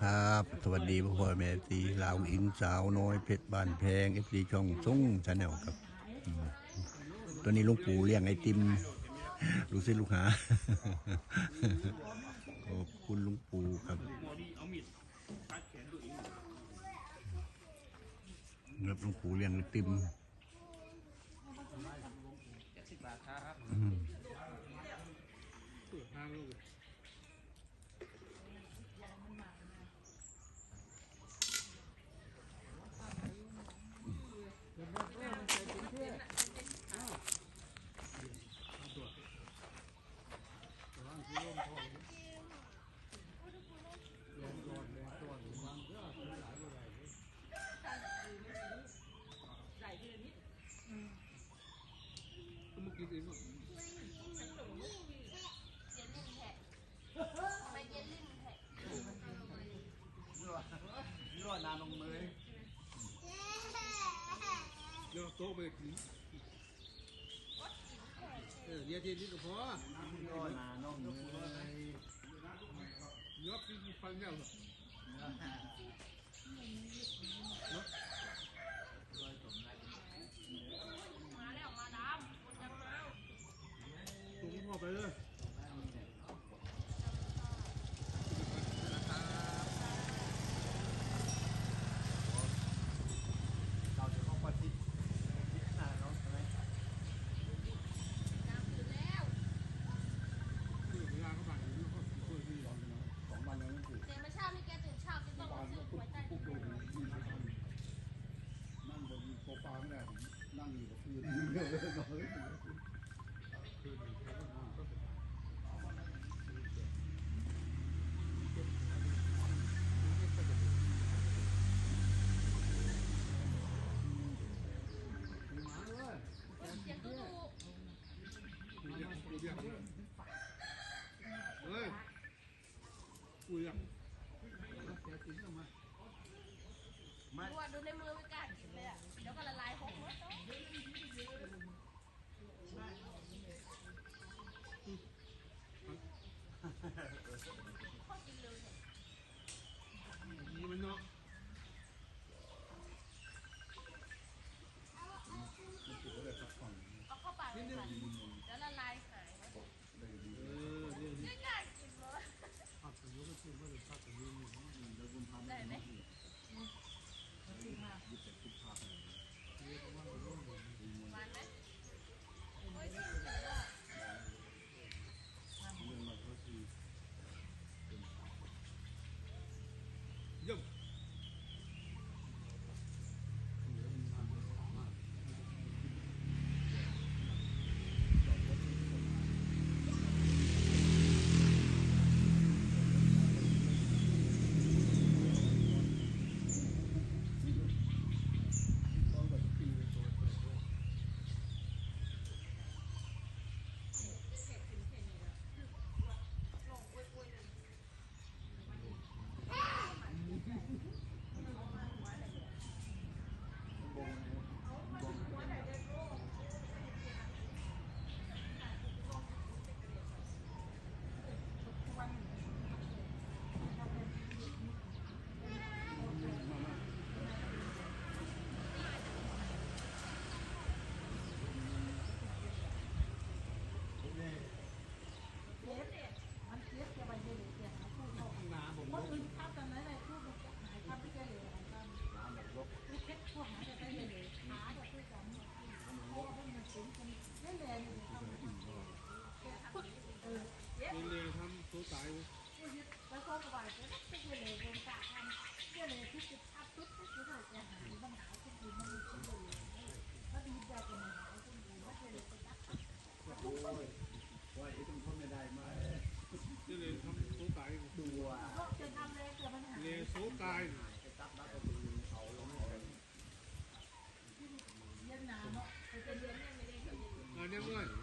ครับ สวัสดีพ่อพ่อแม่ตีลาวอิงสาวน้อยเพชรบ้านแพงเอฟซีช่องส่งชาแนลครับ ตัวนี้ลุงปู่เลี้ยงไอติมลูกศิษย์ลูกหาขอบคุณลุงปู่ครับเงิบลุงปู่เลี้ยงไอติมอืม รั่วนานลงมือ เดี๋ยวโต๊ะไป กินเออเดี๋ยวทีนี้ก็พอรั่วนานลงมือยกที่ฟังเนี่ยหรอตรงพ่อไปเลย เรียกดูอะดูในมือไม่กล้ากินเลยอะ เดี๋ยวก็ละลายหกหมดแล้ว ยีมันเนาะ เอาเข้าปากเลยค่ะเดี๋ยวละลายหาย เออเดี๋ยวนี้ ไม่กล้ากินเลย พักกันยกขึ้นมาเลยพักกันยืนอยู่ ได้ไหมหวานไหมโอ้ยชิมถึงว่า เยี่ยม เรียนทำตัวตาย แล้วก็กระบาดจะต้องเป็นเลยโดนกาทำเพื่อเลยที่จะทับปุ๊บก็คือเราจะหาปัญหาที่ดีมันไม่ใช่เลยก็ดีใจกันนะที่ดีว่าจะเลยไปตัด ว่าไอ้ตรงคนไม่ได้มา เรียนทำตัวตาย ตัว ก็จะทำเลยเกิดปัญหา เรียนโซตาย ไอ้ตับรับก็คือเขาลงเลย เย็นหนาเนาะไปเป็นเย็นเนี่ยไม่ได้เย็น งา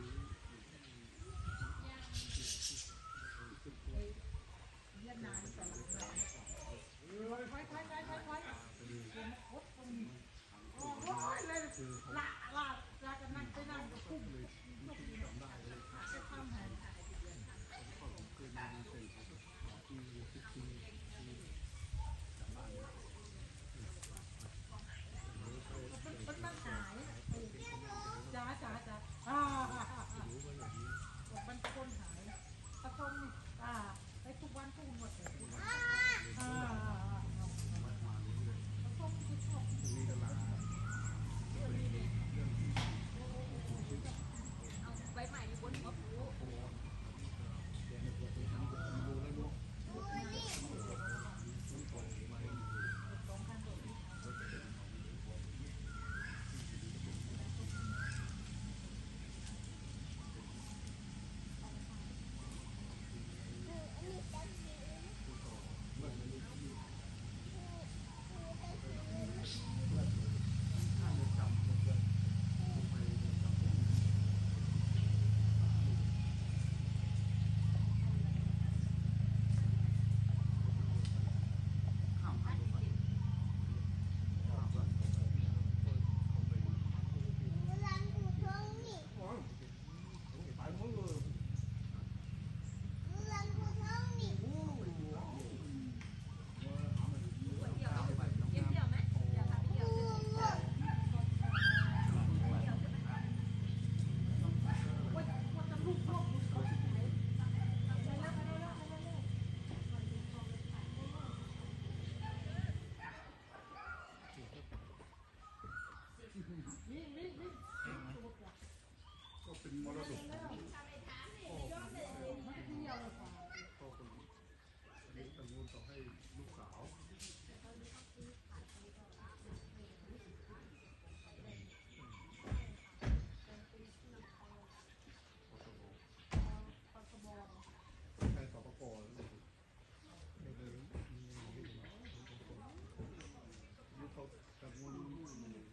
คน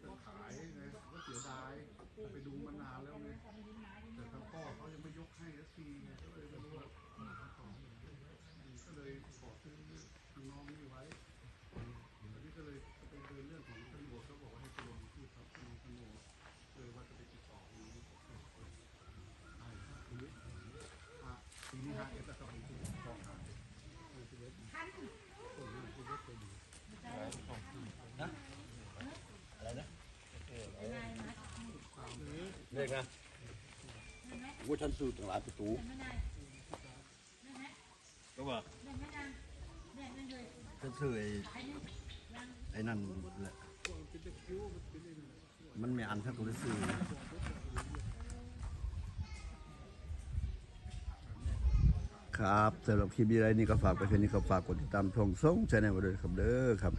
จะขายนะก็เสียดายไปดูมานานแล้วไงแต่ทางพ่อเขายังไม่ยกให้สักทีไงก็เลยไม่รู้ว่าของก็เลยขอซื้อน้องนี่ไว้ เรียกนะว่าฉันซื้อตั้งหลายประตูก็ว่าฉันซื้อไอ้ไอ้นั่นแหละมันไม่อันถ้ากูได้ซื้อครับสำหรับคลิปนี้ไรนี่ก็ฝากไปแค่นี้ก็ฝากกดติดตามช่องส่งชแนลไว้ด้วยครับเด้อครับ